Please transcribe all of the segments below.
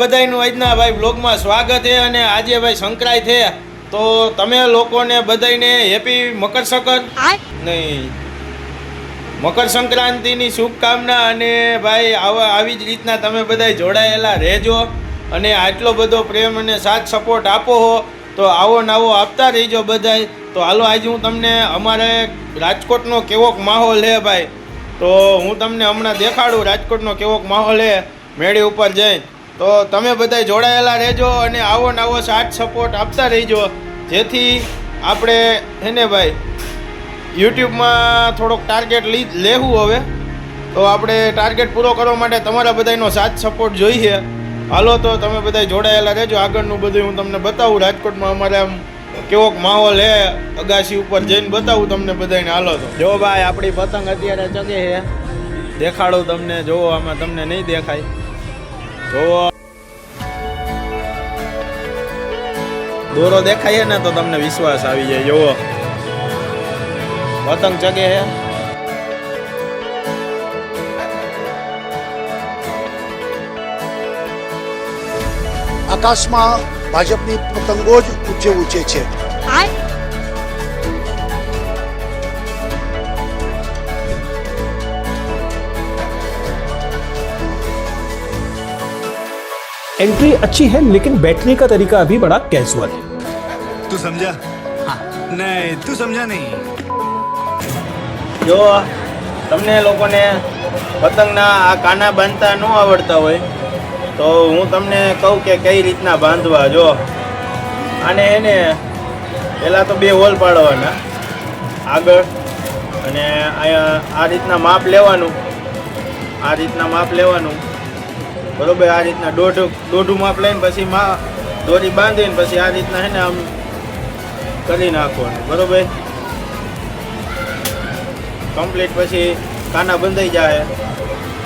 બધાયનું આજના ભાઈ બ્લોગમાં સ્વાગત છે અને આજે ભાઈ સંકળાય છે. તો તમે લોકોને બધાયને હેપી મકર સંક્રાંત. નહીં. મકર સંક્રાંતિની શુભકામના અને ભાઈ આવા આવી જ રીતના તમે બધા જોડાયેલા રહેજો અને આટલો બધો પ્રેમ અને સાથ સપોર્ટ આપો હો. તો આવો નાવો આપતા રહીજો બધાય. તો હાલો આજે હું તમને અમારે રાજકોટનો કેવોક માહોલ હે ભાઈ. તો હું તમને હમણાં દેખાડું રાજકોટનો કેવોક માહોલ હે. મેળી ઉપર જઈ તો તમે બધા જોડાયેલા રહેજો અને આવો નવો સાથ સપોર્ટ આપતા રહેજો. જેથી આપણે હેને ભાઈ, યુટ્યુબમાં થોડોક ટાર્ગેટ લી, લેવું હવે. તો આપણે ટાર્ગેટ પૂરો કરવા માટે તમારા બધાનો સાથ સપોર્ટ જોઈએ. હાલો તો તમે બધા જોડાયેલા રહેજો. આગળનું બધું હું તમને બતાવું. રાજકોટમાં અમારે આમ કેવોક માહોલ હે અગાસી ઉપર જઈને બતાવું તમને બધાને હાલો તો. જો ભાઈ, આપણી પતંગ અત્યારે ચગે છે. દેખાડું તમને. જોવો, આમાં તમને નહીં દેખાય. જોવો. દોરો દેખાય ને તો તમને વિશ્વાસ આવી જાય જોવો પતંગ ચગે હે? આકાશમાં ભાજપની પતંગો જ ઊંચે ઊંચે છે एंट्री अच्छी है लेकिन बैठने का तरीका अभी बड़ा कैजुअल है तू समझा नहीं तू समझा नहीं જો તમને લોકોને પતંગના આ કાના બાંધતા ન આવડતા હોય તો હું તમને કહું કે કઈ રીતના બાંધવા જો આને એને પહેલાં તો બે હોલ પાડવાના આગળ અને અહીંયા આ રીતના માપ લેવાનું આ રીતના માપ લેવાનું બરોબર આ રીતના દોઢું દોઢું માપ લઈને પછી માં દોરી બાંધીને પછી આ રીતના એને આમ કરી નાખવાનું બરોબર? કમ્પ્લીટ પછી કાના બંધાઈ જાય.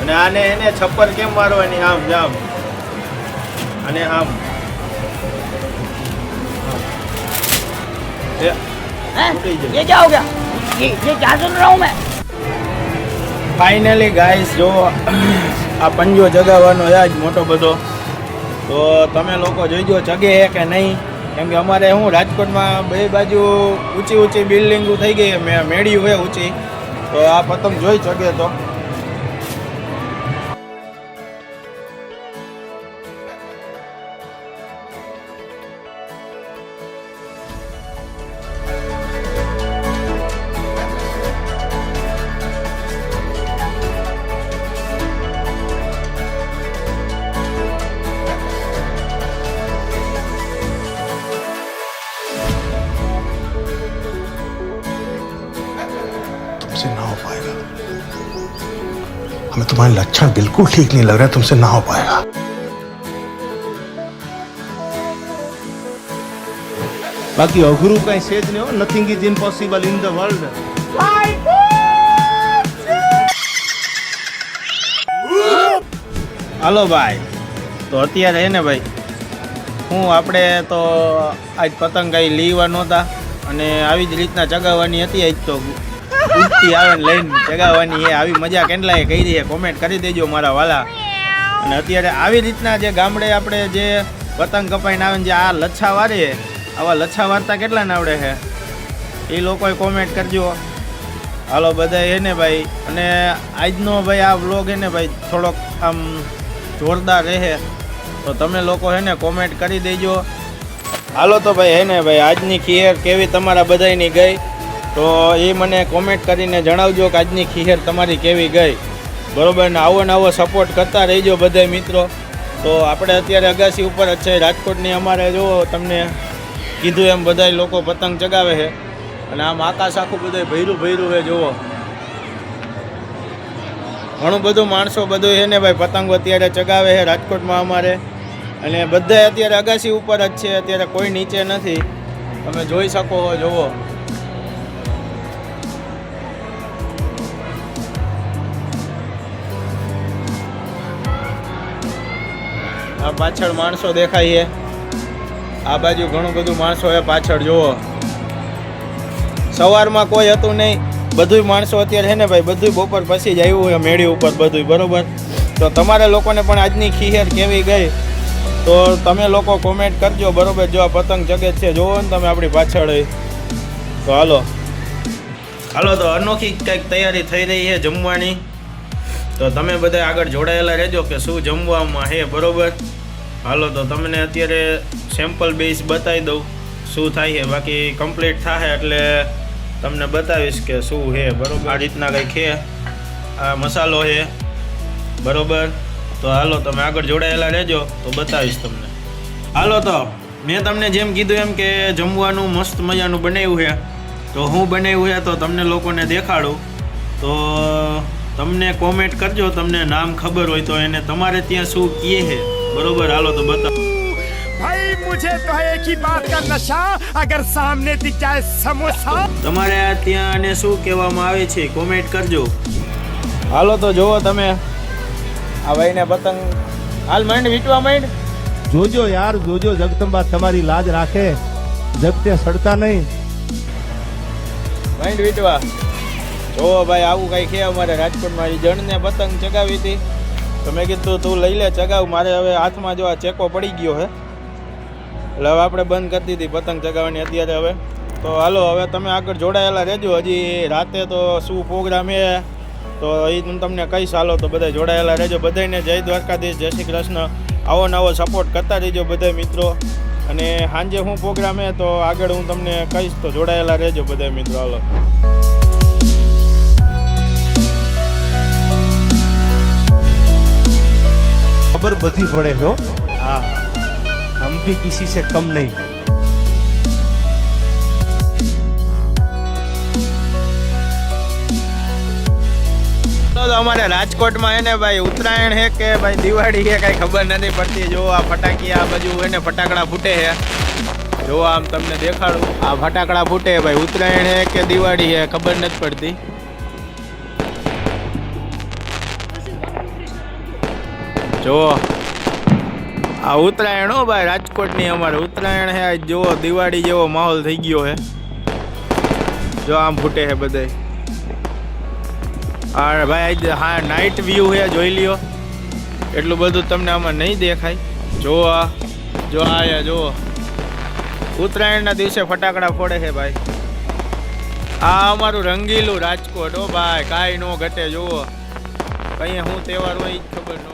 અને આને એને છપ્પર કેમ મારવાની? આમ જામ અને આમ. ફાઈનલી ગાઈસ જો આ પંજો જગાવવાનો આજ મોટો બધો. તો તમે લોકો જોઈજો જગે કે નહીં? કેમ કે અમારે શું રાજકોટમાં બે બાજુ ઊંચી ઊંચી બિલ્ડિંગો થઈ ગઈ મેળ્યું હોય ઊંચી. તો આ પતંગ જોઈ શકે તો. तुमसे ना हो पाएगा हमें तुम्हारे लक्षण बिल्कुल ठीक नहीं लग रहा तुमसे ना हो पाएगा બાકી અઘરું કઈ છે જ નહીં nothing is impossible in the world હાલો ભાઈ તો અત્યારે હે ને ભાઈ હું આપણે તો આજ પતંગ કાંઈ લીવા નહોતા અને આવી જ રીતના ચગાવવાની હતી આજ તો ઉડતી આવે ને લઈને ચગાવવાની એ આવી મજા કેટલાય કરી દઈએ. કોમેન્ટ કરી દેજો મારા વાલા. અને અત્યારે આવી રીતના જે ગામડે આપણે જે પતંગ કપાઈને આવે ને જે આ લચ્છા વારે, આવા લચ્છા વારતા કેટલાને આવડે છે એ લોકોએ કોમેન્ટ કરજો. હાલો બધા એને ભાઈ? અને આજનો ભાઈ આ વ્લોગ એને ભાઈ, થોડોક આમ જોરદાર રહે. તો તમે લોકો હે ને કોમેન્ટ કરી દેજો. હાલો તો ભાઈ, હે ને ભાઈ, આજની ખીહેર કેવી તમારા બધાયની ગઈ? તો એ મને કોમેન્ટ કરીને જણાવજો કે આજની ખીહેર તમારી કેવી ગઈ. બરાબર? ને આવો ને આવો સપોર્ટ કરતા રહેજો બધા મિત્રો. તો આપણે અત્યારે અગાસી ઉપર જ છે. રાજકોટની અમારે જો તમને કીધું એમ બધા લોકો પતંગ ચગાવે છે. અને આમ આકાશ આખું બધું ભૈરું ભૈરું છે, જુઓ. ઘણું બધું માણસો બધું છે ને ભાઈ, પતંગો અત્યારે ચગાવે છે રાજકોટમાં અમારે. અને બધા અત્યારે અગાસી ઉપર જ છે. અત્યારે કોઈ નીચે નથી. તમે જોઈ શકો જુઓ. આ પાછળ માણસો દેખાય આ બાજુ ઘણું બધું માણસો એ પાછળ જુઓ. સવારમાં કોઈ હતું નહીં. બધુંય માણસો અત્યારે છે ને ભાઈ બધું બપોર પછી જ આવ્યું હોય મેળી ઉપર બધું બરોબર? તો તમારા લોકોને પણ આજની ખીહેર કેવી ગઈ? તો તમે લોકો કોમેન્ટ કરજો, બરોબર? જો આ પતંગ જગે છે જોવો ને તમે આપણી પાછળ. તો હાલો. હાલો, તો અનોખી કંઈક તૈયારી થઈ રહી છે જમવાની. તો તમે બધા આગળ જોડાયેલા રહેજો કે શું જમવામાં હે, બરોબર? હાલો, તો તમને અત્યારે સેમ્પલ બેઝ બતાવી દઉં, શું થાય છે બાકી કમ્પ્લીટ થાય એટલે તમને બતાવીશ કે શું છે બરોબર? આ રીતના કંઈક છે આ મસાલો છે બરોબર? તો હાલો, તમે આગળ જોડાયેલા રહેજો, તો બતાવીશ તમને. હાલો, તો મેં તમને જેમ કીધું એમ કે જમવાનું મસ્ત મજાનું બનાવ્યું છે તો હું બનાવ્યું છે તો તમને લોકોને દેખાડું. તો તમને કોમેન્ટ કરજો તમને નામ ખબર હોય તો એને તમારે ત્યાં શું કહે છે? બરોબર હાલો તો બતાવો ભાઈ મુજે તો એક હી બાત કા નશા? અગર સામને દિખ જાએ સમોસા તમારે ત્યાં આને શું કહેવામાં આવે છે? કોમેન્ટ કરજો. હાલો તો જોવો તમે. આ ભાઈને પતંગ હાલ માંડ વીટવા માંડ. જોજો યાર જોજો જગદંબા તમારી લાજ રાખે. જગતે સડતા નહીં. માંડ વીટવા. જોવો ભાઈ, આવું કઈ કે અમારે રાજકોટમાં? એ જણને પતંગ ચગાવી હતી. તો મેં કીધું, તું લઈ લે, ચગાવ. મારે હવે હાથમાં જો આ ચેકો પડી ગયો હે એટલે હવે આપણે બંધ કરી દીધી પતંગ ચગાવવાની અત્યારે હવે. તો હાલો, હવે તમે આગળ જોડાયેલા રહેજો. હજી રાતે તો શું પ્રોગ્રામ એ તો એ હું તમને કહીશ. હાલો, તો બધા જોડાયેલા રહેજો. બધાને જય દ્વારકાધીશ. જય શ્રી કૃષ્ણ. આવો નવો સપોર્ટ કરતા રહેજો બધા મિત્રો. અને સાંજે હું પ્રોગ્રામ છે, તો આગળ હું તમને કહીશ. તો જોડાયેલા રહેજો બધા મિત્રો. હાલો. ખબર બધી પડે છે હા. હમ ભી કિસી સે કમ નહીં તો અમારે રાજકોટમાં એને ભાઈ ઉત્તરાયણ હે કે ભાઈ દિવાળી હે કઈ ખબર નથી પડતી. જો આ ફટાકી આ બાજુ એને ફટાકડા ફૂટે હે. જો આમ તમને દેખાડું. આ ફટાકડા ફૂટે ભાઈ. ઉત્તરાયણ હે કે દિવાળી હે ખબર નથી પડતી. જો આ ઉત્તરાયણ હો ભાઈ, રાજકોટની અમારે ઉત્તરાયણ છે આજ જુઓ, દિવાળી જેવો માહોલ થઈ ગયો હે. જો આમ ફૂટે છે બધે હા ભાઈ, આજ હા નાઇટ વ્યૂ હે, જોઈ લ્યો. એટલું બધું તમને આમાં નહીં દેખાય. જો આ જો આ જુઓ. ઉત્તરાયણના દિવસે ફટાકડા ફોડે છે ભાઈ. આ અમારું રંગીલું રાજકોટ હો ભાઈ. કાંઈ ન ઘટે, જુઓ. કઈ હું તહેવાર હોય ખબર ન